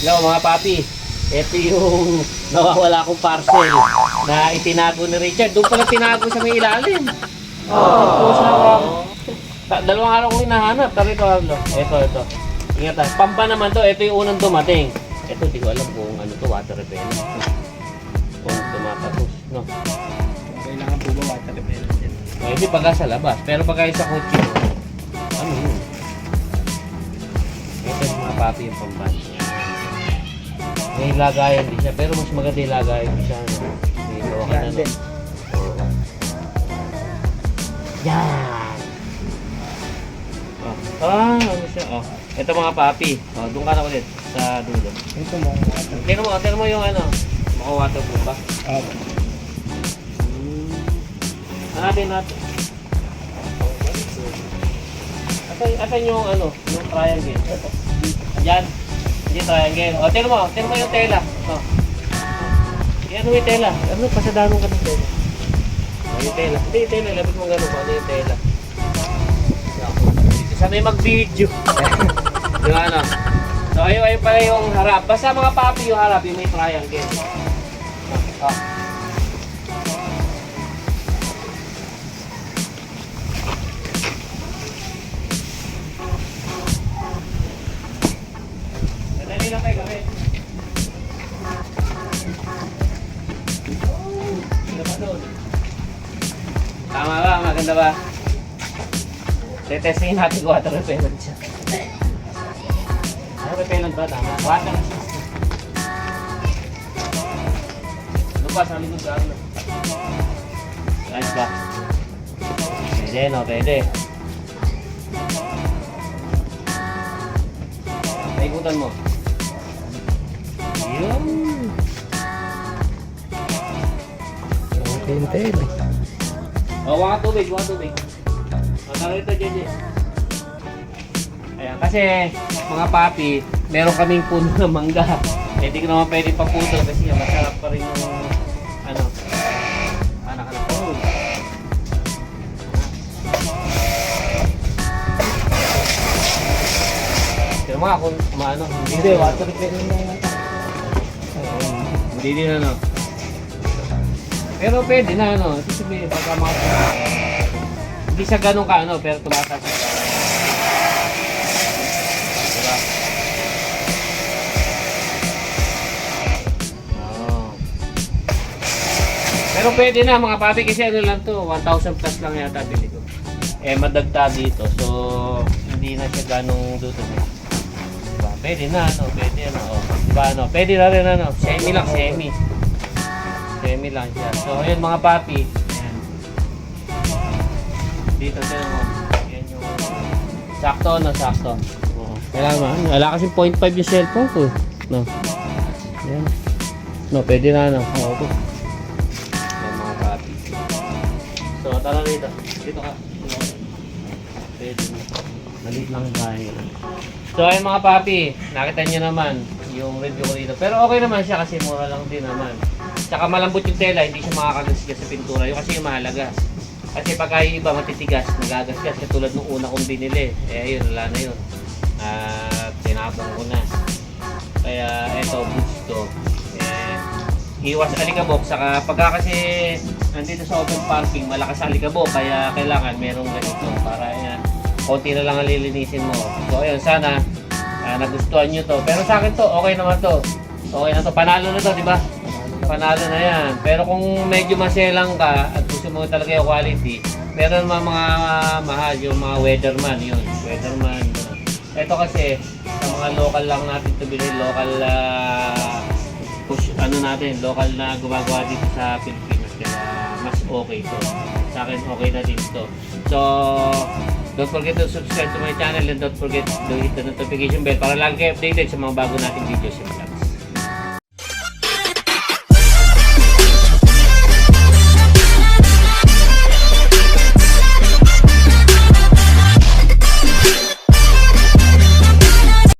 Hello mga papi. Ito yung nawawala kong parcel na itinago ni Richard. Doon pala tinago sa may ilalim. Oh. Sa, dalawang araw ko hinahanap. Tari ko, Arlo. Ito, ito. Ingat ha. Pamba naman to. Ito yung unang dumating. Ito, di ko alam kung ano to, water repellent. Kung tumatapos, no? Kailangan po ba water repellent yan? Pwede pagka sa labas. Pero pagka sa kotse, ano yun? Ito yung mga papi yung pamban. May lagayan din siya, pero mas maganda yung lagayan din siya. Ano? May gawa ka na, no? Oo. Yan! Oh. Ah, ano siya? Oh. Ito mga papi. Oh, doon ka na ulit sa dulo. Ito mo. Tingnan mo, tingnan mo yung ano. Maka waterproof ba? Ah, Hanapin natin. Asan, asan yung ano, yung triangle? Diyan. Hindi triangle. O, tingnan mo, tingnan mo yung tela. O. Yan mo yung tela. Ano, pasadano ka ng tela. O, yung tela. Hindi, yung tela. Labit mo gano'n ano yung tela. Sanay mag-video. Di ba, ano? So, ayun, ayun pala yung harap. Basta mga papi yung harap, yung may triangle. Maganda ba? Tetestingin natin kung water repellent siya. Ano repellent ba? Tama. Water. Ano? Sa likod ka ano? Ayos ba? Pwede no? Pwede. Paikutan mo. Yun. okay yung tail. O, waka tubig, waka tubig. O, tara ito, JJ. Ayan, kasi mga papi, meron kaming puno ng mangga. Eh, di ko naman pwede paputo kasi masarap pa rin yung, ano, anak-anak ko. Pero mga kung maano, hindi, Hindi, water repellent na. Hindi din ano. Pero pwede na ano. Ito sabihin, mga... Hindi siya ganun ka ano, pero tumataas siya. Diba? Oo. Pero pwede na mga papi kasi ano lang to, 1,000 plus lang yata bili ko. Eh madagta dito, so hindi na siya ganong dito. Diba? Pwede na ano, pwede ano. Oh. Diba ano, pwede na rin ano, semi lang, semi. Semi lang siya. So ayun mga papi. Ayan. Dito sila mo. Yan yung sakto no, sakto. Oo. Kailangan mo. ano, Wala kasi 0.5 yung cellphone ko. eh. No. Yan. No, pwede na ano. Oo po. Yan mga papi. So tara rito. Dito ka. Pwede na. Malit lang tayo. So ayun mga papi, nakita niyo naman yung review ko dito. Pero okay naman siya kasi mura lang din naman. Tsaka malambot yung tela, hindi siya makakagasgas sa pintura. Yung kasi yung mahalaga. Kasi pagka yung iba matitigas, nagagasgas katulad nung una kong binili. Eh ayun, wala na yun. At tinapon ko na. Kaya eto, gusto. Eh, iwas alikabok. Saka pagka kasi nandito sa open parking, malakas alikabok. Kaya kailangan merong ganito para yan. konti na lang ang lilinisin mo. So ayun, sana ah, nagustuhan nyo to. Pero sa akin to, okay naman to. Okay na to. Panalo na to, di ba? Panalo na yan. Pero kung medyo maselang ka at gusto mo talaga yung quality, meron mga mga mahal yung mga weatherman yun. Weatherman. Ito kasi, sa mga local lang natin to bilhin, local ah, push, ano natin, local na gumagawa dito sa Pilipinas. Kaya mas okay to. Sa akin, okay na din to. So, don't forget to subscribe to my channel and don't forget to hit the notification bell para lagi kayo updated sa mga bago nating videos.